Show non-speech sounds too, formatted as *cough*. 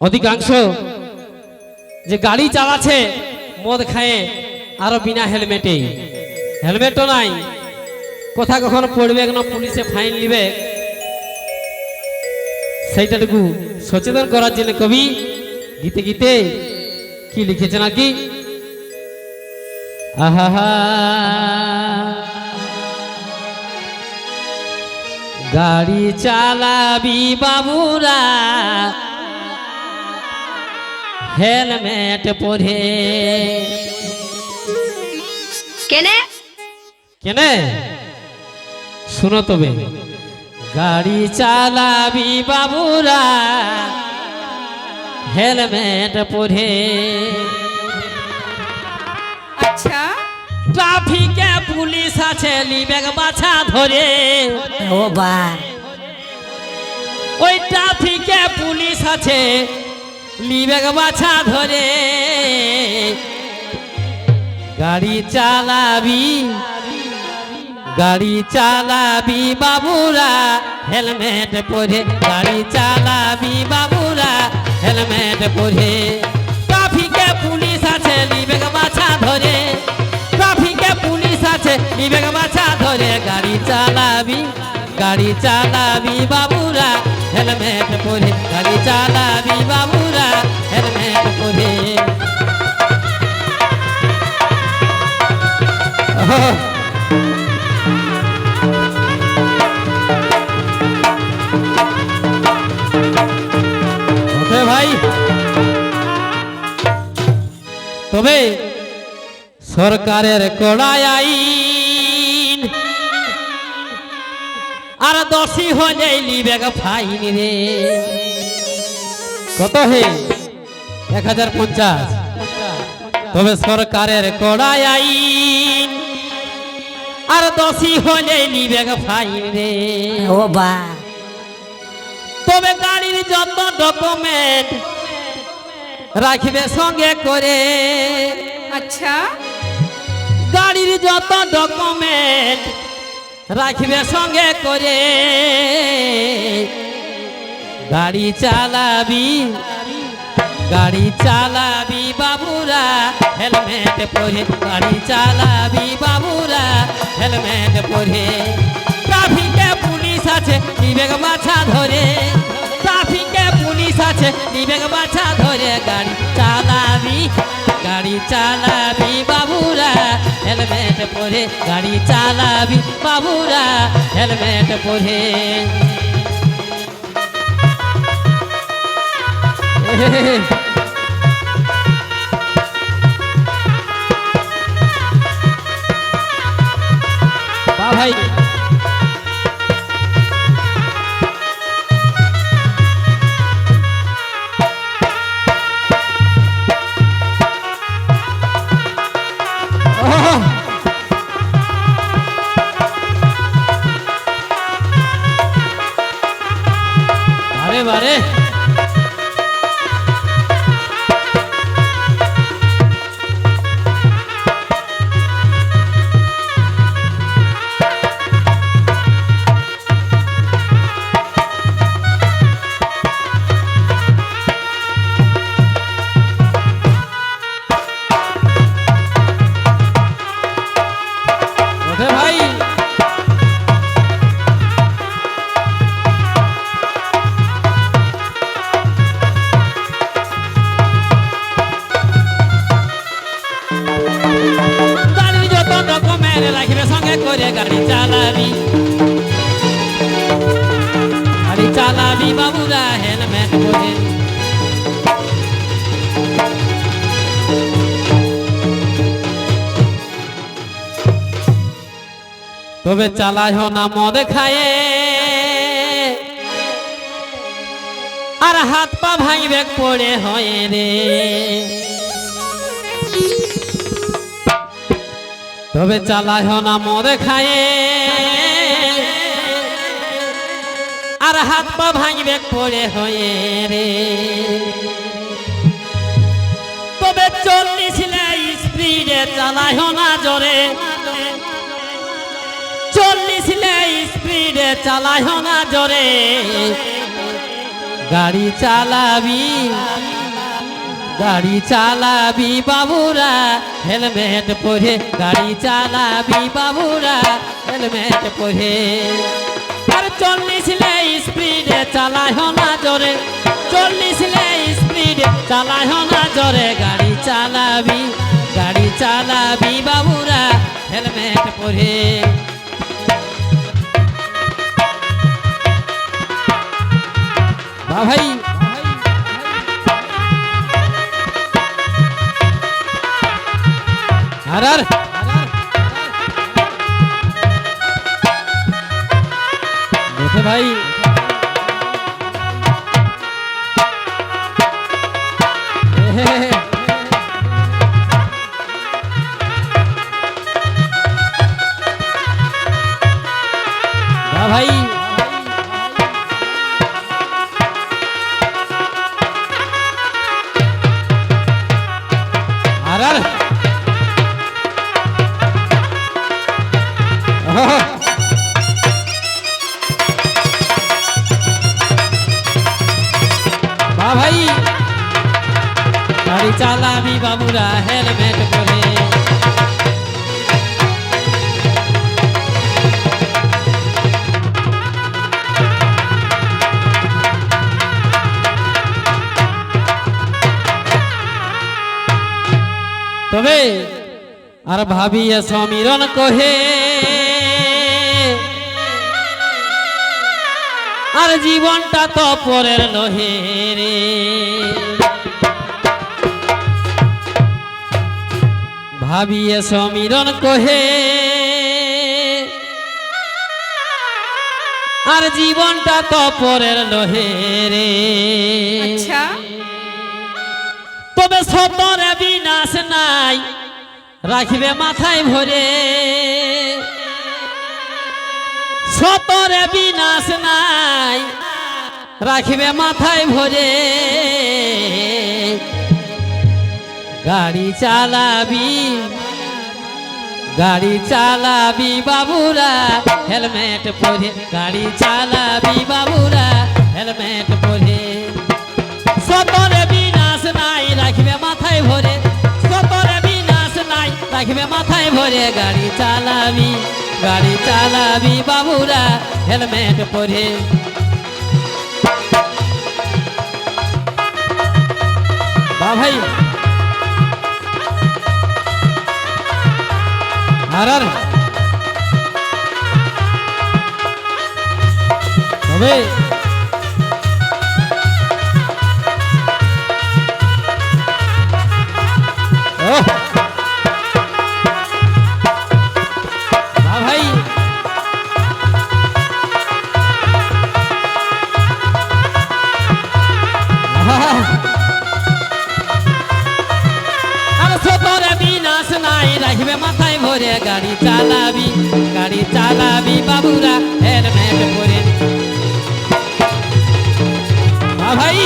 অধিকাংশ যে গাড়ি চালাচ্ছে, মদ খায়ে, আরও বিনা হেলমেটে। হেলমেটও নাই। কোথা কখন পড়বে না পুলিশে ফাইন নিবে? সেইটাটুকু সচেতন করার জন্য কবি গীতে গীতে কি লিখেছে নাকি? আহা গাড়ি চালাবি বাবুরা হেলমেট পরে। কেনে? কেনে? শুনো তবে গাড়ি চালাবি বাবুরা হেলমেট পরে। আচ্ছা। ট্রাফিকে পুলিশ আছে লিবেগ বাছা ধরে। ও বা ওই ট্রাফিকে পুলিশ আছে লিবেগ বাছা ধরে। গাড়ি চালাবি গাড়ি চালাবি বাবুরা, হেলমেট পরে। গাড়ি চালাবি বাবুরা, হেলমেট পরে। ট্রাফিকে পুলিশ আছে লিবেগ বাছা ধরে। ট্রাফিকে পুলিশ আছে লিবেগ বাছা ধরে। গাড়ি চালাবি গাড়ি চালাবি বাবুরা, হেলমেট পরে। গাড়ি চালাবি বাবুরা ভাই। তবে সরকারের কড়াই আইন, আর দোষী হলে লিবেগ ফাইন রে। কত হে? এক হাজার পঞ্চাশ। তবে সরকারের কড়াই আইন আর দোষী হলে ফাইন রে। ও বা। তবে গাড়ির যত ডকুমেন্ট রাখবে সঙ্গে করে। আচ্ছা। গাড়ির যত ডকুমেন্ট রাখবে সঙ্গে করে। গাড়ি চালাবি। গাড়ি চালাবি বাবুরা হেলমেট পরে গাড়ি চালাবি বাবুরা হেলমেট পরে। ট্রাফিকে পুলিশ আছে বিবেক মাছা ধরে। ট্রাফিকে পুলিশ আছে বিবেক মাছা ধরে। গাড়ি চালাবি গাড়ি চালাবি বাবুরা হেলমেট পরে। গাড়ি চালাবি বাবুরা হেলমেট পরে। *laughs* বা ভাই। করে গাড়ি চালাবি। গাড়ি হেলমেট পরে। তবে চালায় না মদ খায়ে। আর হাত পা ভাই ভাঙবে পড়ে হয় রে। তবে চালায় না মদ খায়ে। আর হাত পা ভাঙবে পড়ে হয়ে রে। তবে চল্লিশ স্পিডে চালায় না জোরে। চল্লিশ স্পিডে চালায় না জোরে। গাড়ি চালাবি গাড়ি চালাবি বাবুরা, হেলমেট পরে গাড়ি চালাবি বাবুরা, হেলমেট পরে। আর চল্লিশ লে স্পিডে চালায় না জোরে, চল্লিশ লে স্পিডে চালায় না জোরে। গাড়ি চালাবি গাড়ি চালাবি বাবুরা, হেলমেট পরে। ভাই আর আর দেখে ভাই এহেহে। তবে আর ভাবিয়ে সমীরণ কহে আর জীবনটা তো পরের নহে রে। ভাবিয়ে সমীরণ কহে। আর জীবনটা তো পরের লোহে রে। আচ্ছা। তবে সতরে বিনাশ নাই রাখবে মাথায় ভরে। সতরে বিনাশ নাই রাখবে মাথায় ভরে। গাড়ি চালাবি। গাড়ি চালাবি বাবুরা, হেলমেট পরে গাড়ি চালাবি বাবুরা, হেলমেট পরে। সতরে বিনাশ নাই, রাখবে মাথায় ভরে। সতরে বিনাশ নাই, রাখবে মাথায় ভরে। গাড়ি চালাবি গাড়ি চালাবি বাবুরা, হেলমেট পরে। বা ভাই আর তবে ওহ! থাকবে মাথায় ভরে গাড়ি চালাবি গাড়ি চালাবি বাবুরা হেলমেট পরে। ভাই